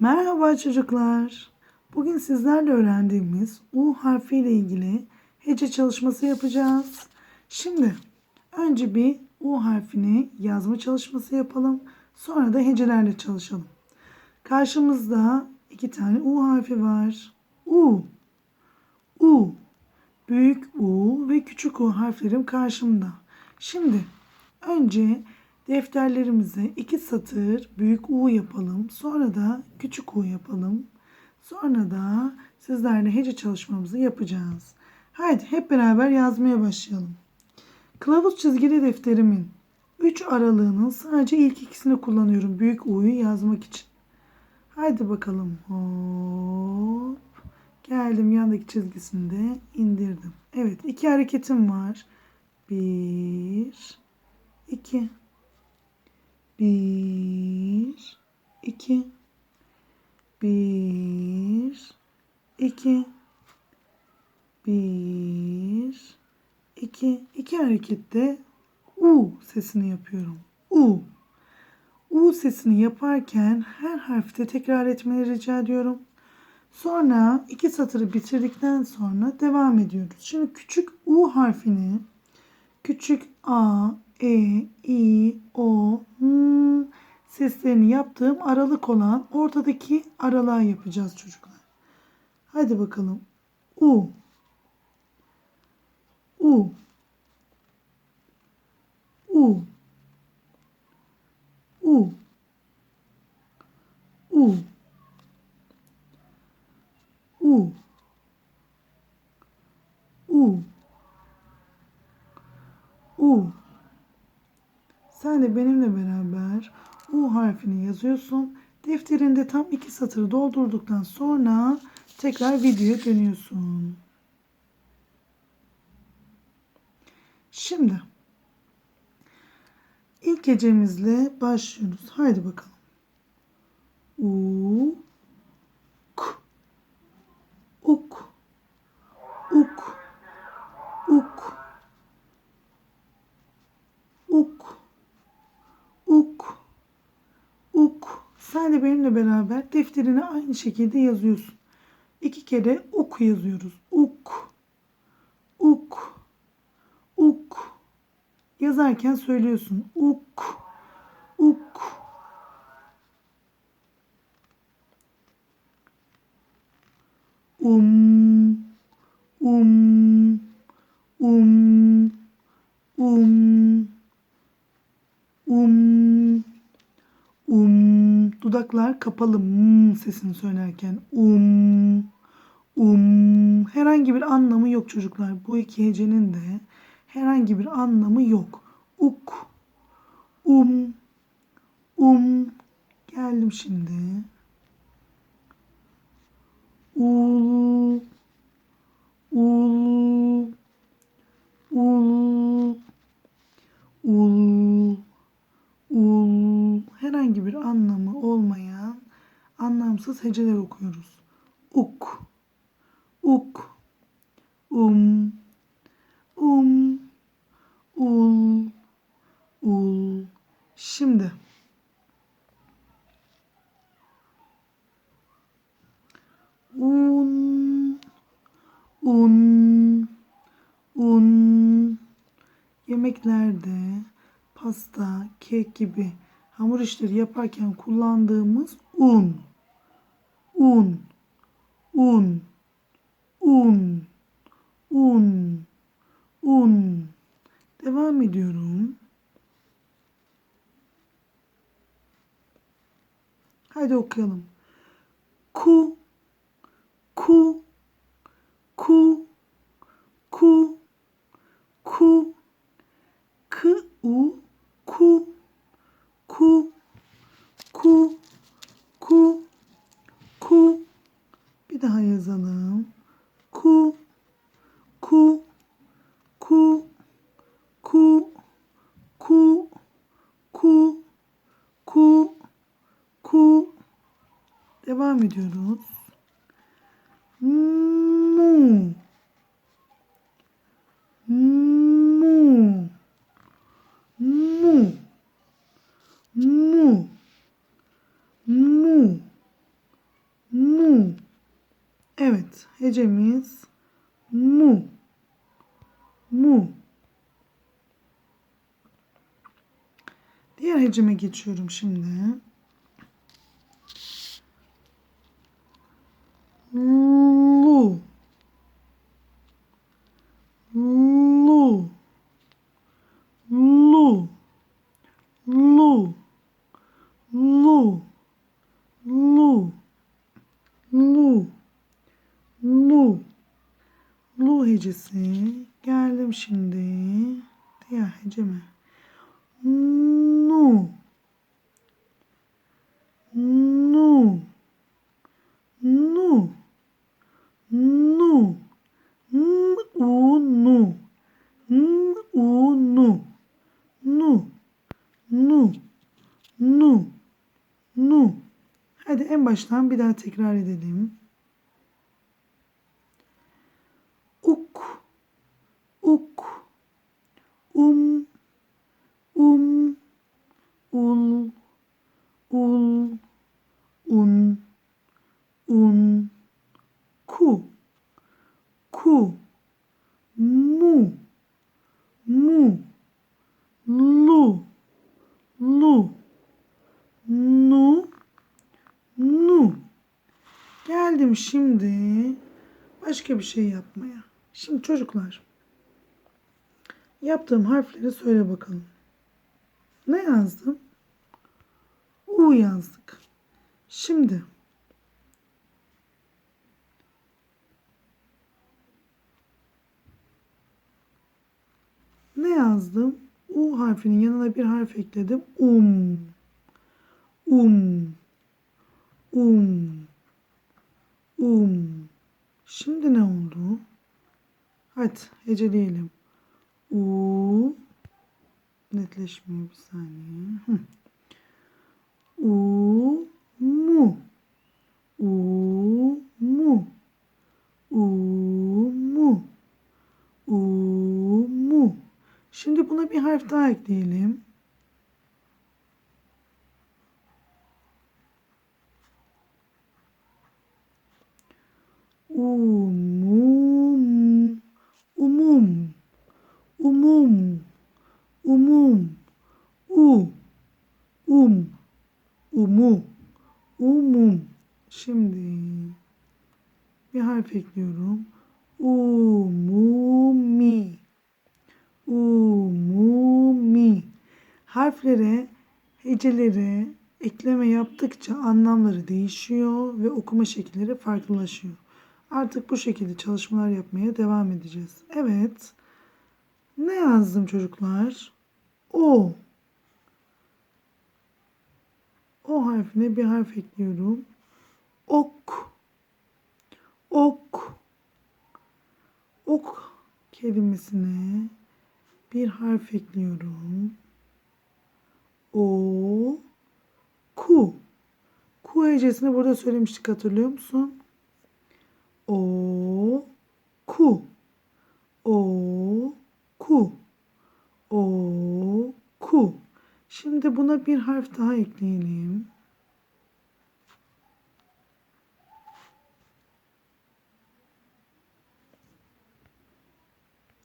Merhaba çocuklar. Bugün sizlerle öğrendiğimiz U harfi ile ilgili hece çalışması yapacağız. Şimdi önce bir U harfini yazma çalışması yapalım. Sonra da hecelerle çalışalım. Karşımızda iki tane U harfi var. U, U, büyük U ve küçük U harflerim karşımda. Şimdi önce defterlerimize iki satır büyük U yapalım. Sonra da küçük U yapalım. Sonra da sizlerle hece çalışmamızı yapacağız. Haydi hep beraber yazmaya başlayalım. Kılavuz çizgili defterimin 3 aralığının sadece ilk ikisini kullanıyorum büyük U'yu yazmak için. Haydi bakalım. Hop. Geldim yandaki çizgisinde indirdim. Evet iki hareketim var. Bir, iki. Bir, iki. Bir, iki. Bir, iki. İki harekette U sesini yapıyorum. U. U sesini yaparken her harfte tekrar etmeni rica ediyorum. Sonra iki satırı bitirdikten sonra devam ediyoruz. Şimdi küçük U harfini küçük A, E, I, O, M seslerini yaptığım aralık olan ortadaki aralığa yapacağız çocuklar. Hadi bakalım. U. U. U. U. U. U. U. U. Sen de benimle beraber U harfini yazıyorsun. Defterinde tam iki satırı doldurduktan sonra tekrar videoya dönüyorsun. Şimdi ilk gecemizle başlıyoruz. Haydi bakalım. U k uk uk uk uk uk uk sen de benimle beraber defterine aynı şekilde yazıyorsun. İki kere uk yazıyoruz. Uk uk uk yazarken söylüyorsun. Uk um um um um um um dudaklar kapalı m sesini söylerken um um herhangi bir anlamı yok çocuklar. Bu iki hecenin de herhangi bir anlamı yok. Uk um um geldim şimdi. Ul ul ul ul ul herhangi bir anlamı olmayan anlamsız heceler okuyoruz. Uk. Uk. Um. Um. Ul. Ul. Şimdi. Un. Un. Un. Yemeklerde pasta, kek gibi hamur işleri yaparken kullandığımız un. Un. Un. Un. Un. Un. Devam ediyorum. Haydi okuyalım. Ku. Ku. Ku. Ku. Ku. K u ku ku ku ku ku bir daha yazalım. Ku ku ku ku ku ku ku ku devam ediyoruz. Mu mu mu mu mu Evet. Hecemiz mu. Mu. Diğer heceme geçiyorum şimdi. Lu. Lu. Lu. Lu. Lu. Lu. Lu. Lu. Lu hecesi. Geldim şimdi. Baştan bir daha tekrar edelim. Uk. Uk. Um. Um. Ul. Ul. Un. Un. Ku. Ku. Mu. Mu. Lu. Lu. Nu. Nu. Geldim şimdi başka bir şey yapmaya. Şimdi çocuklar yaptığım harfleri söyle bakalım. Ne yazdım? U yazdık. Şimdi ne yazdım? U harfinin yanına bir harf ekledim. Um. Um. Um. Um. Şimdi ne oldu? Hadi heceleyelim. U. Netleşmiyor bir saniye. Hı. U. Mu. U. Mu. U. Mu. U. Mu. Şimdi buna bir harf daha ekleyelim. Umum. Umum. Umum. Umum. U. Um. Umu. Umum. Şimdi bir harf ekliyorum. Umumi. Umumi. Harflere, hecelere ekleme yaptıkça anlamları değişiyor ve okuma şekilleri farklılaşıyor. Artık bu şekilde çalışmalar yapmaya devam edeceğiz. Evet. Ne yazdım çocuklar? O. O harfine bir harf ekliyorum. Ok. Ok. Ok kelimesine bir harf ekliyorum. O. Ku. Ku hecesini burada söylemiştik hatırlıyor musun? O. Ku. O. Ku. O. Şimdi buna bir harf daha ekleyelim.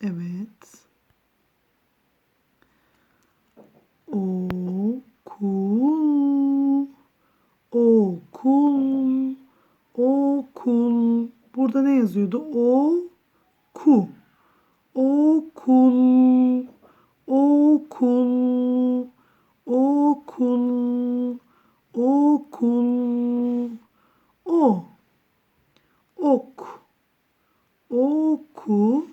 Evet. Okul. Okul. Okul. Burada ne yazıyordu? O ku. Okul. Okul. Okul. Okul. O. Ok. Oku.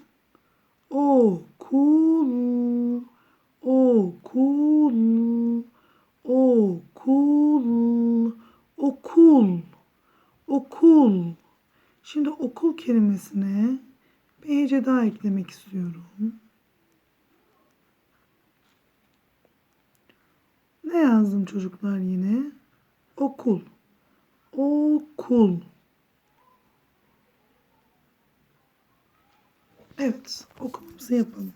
Okul. Okul. Okul. Okul. Okul. Şimdi okul kelimesine bir hece daha eklemek istiyorum. Ne yazdım çocuklar yine? Okul. Okul. Evet, okumamızı yapalım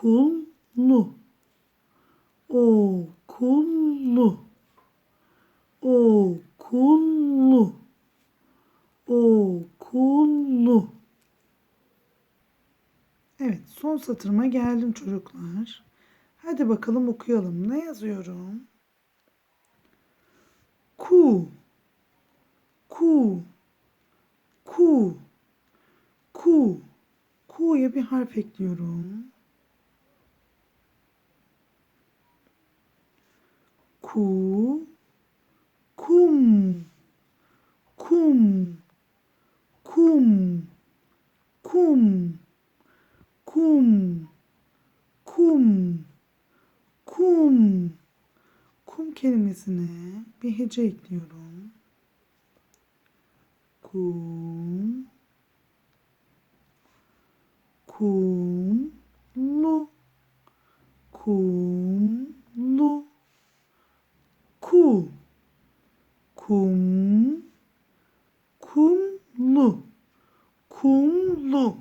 kullu okullu okullu okullu Evet son satırıma geldim çocuklar. Hadi bakalım okuyalım. Ne yazıyorum? Ku ku ku ku ku'ya bir harf ekliyorum. Ku. Kum. Kum. Kum. Kum. Kum. Kum. Kum. Kum kelimesine bir hece ekliyorum. Kum. Kumlu. Kumlu. Ku. Kum. Kumlu. Kumlu.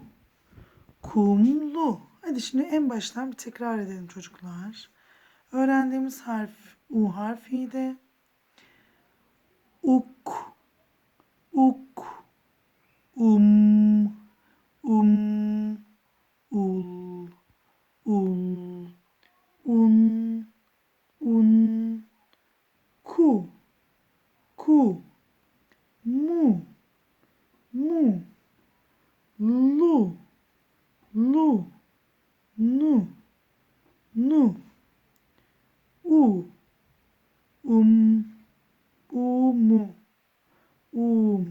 Kumlu. Hadi şimdi en baştan bir tekrar edelim çocuklar. Öğrendiğimiz harf U harfiydi. Uk. Uk. Um. Um. o